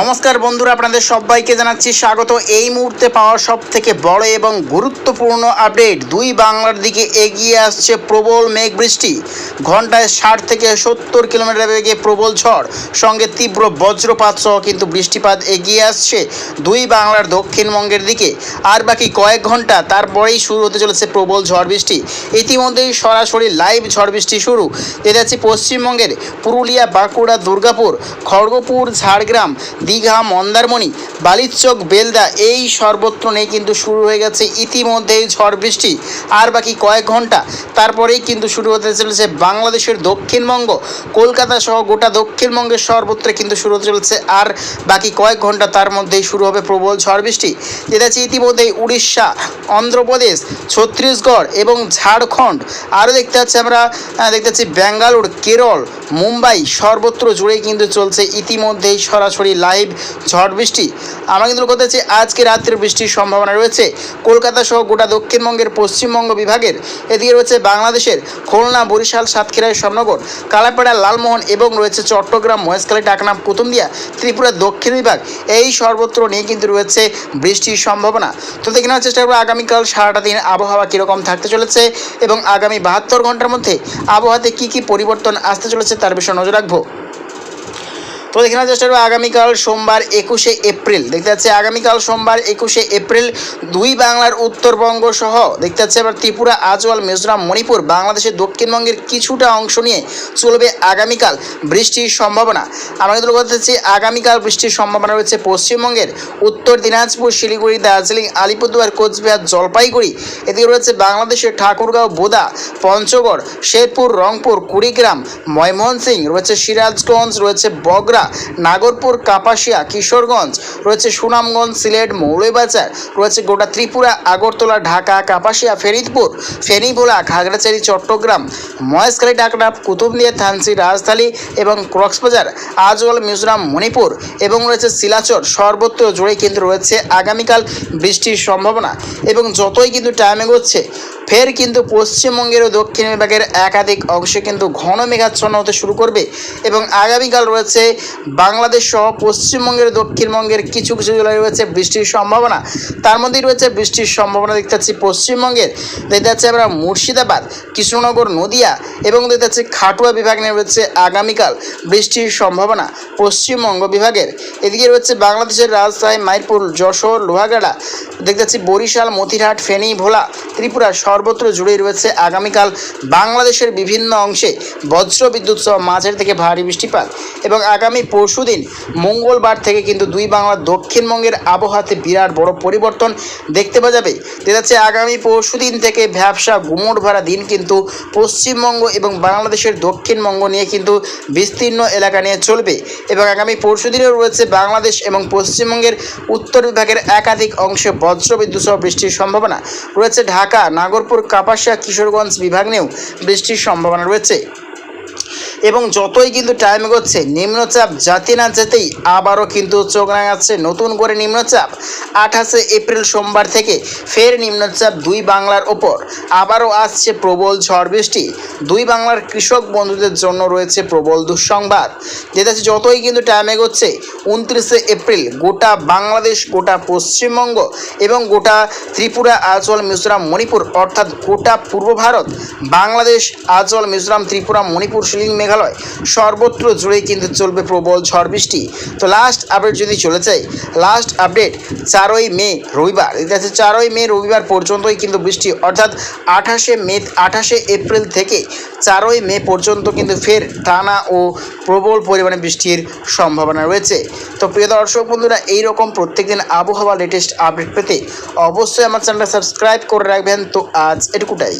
নমস্কার বন্ধুরা, আপনাদের সবাইকে জানাচ্ছি স্বাগত। এই মুহূর্তে পাওয়া সব থেকে বড় এবং গুরুত্বপূর্ণ আপডেট। দুই বাংলার দিকে এগিয়ে আসছে প্রবল মেঘ বৃষ্টি ঘন্টায় ষাট থেকে সত্তর কিলোমিটার বেগে প্রবল ঝড়। সঙ্গে তীব্র বজ্রপাত সহ কিন্তু বৃষ্টিপাত এগিয়ে আসছে দুই বাংলার দক্ষিণবঙ্গের দিকে। আর বাকি কয়েক ঘণ্টা তারপরেই শুরু হতে চলেছে প্রবল ঝড় বৃষ্টি। ইতিমধ্যেই সরাসরি লাইভ ঝড় বৃষ্টি শুরু। যেতে যাচ্ছে পশ্চিমবঙ্গের পুরুলিয়া, বাঁকুড়া, দুর্গাপুর, খড়গপুর, ঝাড়গ্রাম দীঘা, মন্দারমণি, বালিচক, বেলদা এই সর্বত্র নেই কিন্তু শুরু হয়ে গেছে ইতিমধ্যেই ঝড় বৃষ্টি। আর বাকি কয়েক ঘণ্টা তারপরেই কিন্তু শুরু হতে চলেছে বাংলাদেশের দক্ষিণবঙ্গ। কলকাতা সহ গোটা দক্ষিণবঙ্গের সর্বত্র কিন্তু শুরু হতে চলেছে আর বাকি কয়েক ঘণ্টা তার মধ্যেই শুরু হবে প্রবল ঝড় বৃষ্টি। যেটা হচ্ছে ইতিমধ্যেই উড়িষ্যা, অন্ধ্রপ্রদেশ, ছত্তিশগড় এবং ঝাড়খণ্ড। আরও দেখতে পাচ্ছি আমরা দেখতে পাচ্ছি ব্যাঙ্গালোর, কেরল, মুম্বাই সর্বত্র জুড়েই কিন্তু চলছে ইতিমধ্যেই সরাসরি লাইভ ঝড় বৃষ্টি। আমরা কিন্তু লক্ষ্য করতেছি আজকে রাত্রে বৃষ্টির সম্ভাবনা রয়েছে। কলকাতা সহ গোটা দক্ষিণবঙ্গের পশ্চিমবঙ্গ বিভাগের। এদিকে রয়েছে বাংলাদেশের খুলনা, বরিশাল সাতক্ষীরায় শ্যামনগর কালাপাড়া, লালমোহন এবং রয়েছে চট্টগ্রাম, মহেশখালী টাকনাম কুতুমদিয়া ত্রিপুরা, দক্ষিণ বিভাগ। এই সর্বত্র নিয়ে কিন্তু রয়েছে বৃষ্টির সম্ভাবনা। তো দেখে নেওয়ার চেষ্টা করব, আগামীকাল সারাটা দিন আবহাওয়া কীরকম থাকতে চলেছে এবং আগামী বাহাত্তর ঘণ্টার মধ্যে আবহাওয়াতে কী কী পরিবর্তন আসতে চলেছে তার বিষয়ে নজর রাখব। তো দেখে নেওয়ার চেষ্টা করব আগামীকাল সোমবার একুশে এপ্রিল। দেখতে পাচ্ছি আগামীকাল সোমবার একুশে এপ্রিল দুই বাংলার উত্তরবঙ্গ সহ, দেখতে পাচ্ছি আবার ত্রিপুরা, আজওয়াল, মিজোরাম, মণিপুর, বাংলাদেশের দক্ষিণবঙ্গের কিছুটা অংশ নিয়ে চলবে আগামীকাল বৃষ্টির সম্ভাবনা। আমরা কিন্তু লক্ষ্য করতেছি আগামীকাল বৃষ্টির সম্ভাবনা রয়েছে পশ্চিমবঙ্গের। উত্তর দিনাজপুর, শিলিগুড়ি, দার্জিলিং, আলিপুরদুয়ার, কোচবিহার, জলপাইগুড়ি, এদিকে রয়েছে বাংলাদেশের ঠাকুরগাঁও, বোদা, পঞ্চগড়, শেরপুর, রংপুর, কুড়িগ্রাম ময়মনসিং রয়েছে সিরাজগঞ্জ, রয়েছে বগরা নাগরপুর, কাপাসিয়া, কিশোরগঞ্জ, রয়েছে সুনামগঞ্জ, সিলেট, মৌলভীবাজার, রয়েছে গোটা ত্রিপুরা, আগরতলা, ঢাকা, কাপাসিয়া, ফেরিদপুর ফেনীভোলা খাগড়াছড়ি, চট্টগ্রাম, মহেশখালী ডাকনা কুতুবদিয়া থানসি রাজধানী এবং কক্সবাজার, আজওয়াল, মিজোরাম, মণিপুর এবং রয়েছে শিলাচর, সর্বত্র জুড়ে কিন্তু রয়েছে আগামীকাল বৃষ্টির সম্ভাবনা এবং যতই কিন্তু টাইম এগোচ্ছে ফের কিন্তু পশ্চিমবঙ্গের ও দক্ষিণ বিভাগের একাধিক অংশে কিন্তু ঘন মেঘাচ্ছন্ন হতে শুরু করবে এবং আগামীকাল রয়েছে বাংলাদেশ সহ পশ্চিমবঙ্গের দক্ষিণবঙ্গের কিছু কিছু জেলায় রয়েছে বৃষ্টির সম্ভাবনা। তার মধ্যেই রয়েছে বৃষ্টির সম্ভাবনা দেখতে পাচ্ছি পশ্চিমবঙ্গের। দেখতে পাচ্ছি আমরা মুর্শিদাবাদ, কৃষ্ণনগর, নদিয়া এবং দেখতে পাচ্ছি খাটুয়া বিভাগ নিয়ে রয়েছে আগামীকাল বৃষ্টির সম্ভাবনা পশ্চিমবঙ্গ বিভাগের। এদিকে রয়েছে বাংলাদেশের রাজশাহী মাইরপুর, যশোর, লোহাগাড়া। দেখতে পাচ্ছি বরিশাল, মতিরহাট, ফেনী, ভোলা, ত্রিপুরা সর্বত্র জুড়েই রয়েছে। আগামীকাল বাংলাদেশের বিভিন্ন অংশে বজ্র বিদ্যুৎ সহ মাঝের থেকে ভারী বৃষ্টিপাত। এবং আগামী পরশুদিন মঙ্গলবার থেকে কিন্তু দুই বাংলার দক্ষিণবঙ্গের আবহাওয়াতে বিরাট বড় পরিবর্তন দেখতে পাওয়া যাবে। যাচ্ছে আগামী পরশুদিন থেকে ব্যবসা গুমোট ভরা দিন কিন্তু পশ্চিমবঙ্গ এবং বাংলাদেশের দক্ষিণবঙ্গ নিয়ে কিন্তু বিস্তীর্ণ এলাকা নিয়ে চলবে। এবং আগামী পরশুদিনও রয়েছে বাংলাদেশ এবং পশ্চিমবঙ্গের উত্তর বিভাগের একাধিক অংশে বজ্রবিদ্যুৎ সহ বৃষ্টির সম্ভাবনা। রয়েছে ঢাকা নাগরপুর কাপাসিয়া কিশোরগঞ্জ বিভাগ নিয়েও বৃষ্টির সম্ভাবনা রয়েছে। এবং যতই কিন্তু টাইম এগোচ্ছে, নিম্নচাপ যাতে না যেতেই আবারও কিন্তু চোখ রাঙাচ্ছে নতুন করে নিম্নচাপ। আঠাশে এপ্রিল সোমবার থেকে ফের নিম্নচাপ দুই বাংলার ওপর। আবারও আসছে প্রবল ঝড় বৃষ্টি। দুই বাংলার কৃষক বন্ধুদের জন্য রয়েছে প্রবল দুঃসংবাদ। যেটা যতই কিন্তু টাইম এগোচ্ছে, উনত্রিশে এপ্রিল গোটা বাংলাদেশ, গোটা পশ্চিমবঙ্গ এবং গোটা ত্রিপুরা আচল মিজোরাম, মণিপুর, অর্থাৎ গোটা পূর্ব ভারত, বাংলাদেশ আচল মিজোরাম, ত্রিপুরা, মণিপুর শিলিং মেঘালয় সর্বত্র জুড়েই কিন্তু চলবে প্রবল ঝড় বৃষ্টি। তো লাস্ট আপডেট যদি চলে যায় লাস্ট আপডেট চারই মে রবিবার। এটা হচ্ছে চারই মে রবিবার পর্যন্তই কিন্তু বৃষ্টি। অর্থাৎ আঠাশে মে, আঠাশে এপ্রিল থেকে চারই মে পর্যন্ত কিন্তু ফের টানা ও প্রবল পরিমাণে বৃষ্টির সম্ভাবনা রয়েছে। তো প্রিয় দর্শক বন্ধুরা, এইরকম প্রত্যেকদিন আবহাওয়া লেটেস্ট আপডেট পেতে অবশ্যই আমার চ্যানেলটা সাবস্ক্রাইব করে রাখবেন। তো আজ এটুকুটাই।